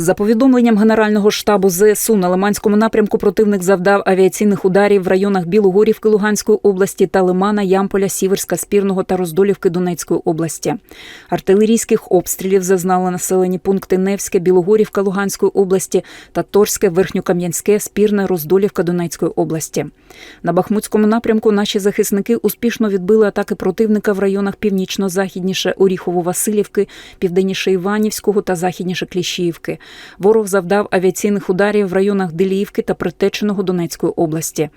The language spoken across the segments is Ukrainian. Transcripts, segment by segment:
За повідомленням Генерального штабу ЗСУ на Лиманському напрямку противник завдав авіаційних ударів в районах Білогорівки Луганської області та Лимана, Ямполя, Сіверська, Спірного та Роздолівки Донецької області. Артилерійських обстрілів зазнали населені пункти Невське, Білогорівка Луганської області та Торське, Верхньокам'янське, Спірне, Роздолівка Донецької області. На Бахмутському напрямку наші захисники успішно відбили атаки противника в районах північно-західніше Оріхово-Василівки, південніше Іванівського та західніше Кліщіївки. Ворог завдав авіаційних ударів в районах Деліївки та Притеченого Донецької області.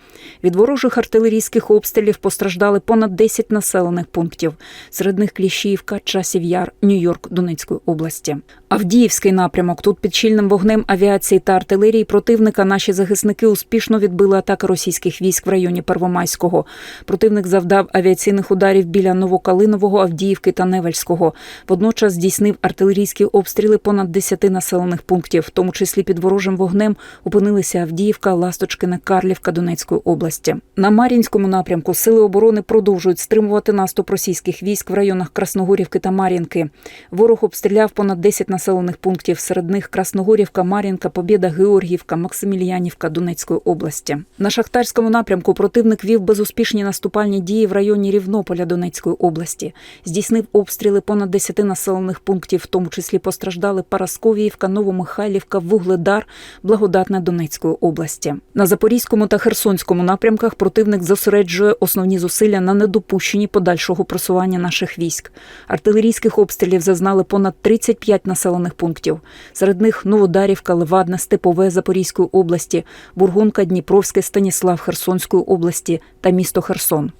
Від ворожих артилерійських обстрілів постраждали понад 10 населених пунктів. Серед них Кліщіївка, Часів Яр, Нью-Йорк Донецької області. Авдіївський напрямок. Тут під щільним вогнем авіації та артилерії противника наші захисники успішно відбили атаки російських військ в районі Первомайського. Противник завдав авіаційних ударів біля Новокалинового, Авдіївки та Невельського. Водночас здійснив артилерійські обстріли понад 10 населених пунктів, в тому числі під ворожим вогнем опинилися Авдіївка, Ласточкине, Карлівка Донецької області. На Мар'їнському напрямку сили оборони продовжують стримувати наступ російських військ в районах Красногорівки та Мар'їнки. Ворог обстріляв понад 10 населених пунктів. Серед них Красногорівка, Мар'їнка, Побєда, Георгіївка, Максиміліанівка Донецької області. На шахтарському напрямку противник вів безуспішні наступальні дії в районі Рівнополя Донецької області. Здійснив обстріли понад 10 населених пунктів, в тому числі постраждали Парасковіївка, Новомихайлівка, Вугледар, Благодатне Донецької області. На Запорізькому та Херсонському напрямках противник зосереджує основні зусилля на недопущенні подальшого просування наших військ. Артилерійських обстрілів зазнали понад 35 населених пунктів. Серед них Новодарівка, Левадне, Степове Запорізької області, Бургунка, Дніпровське, Станіслав Херсонської області та місто Херсон.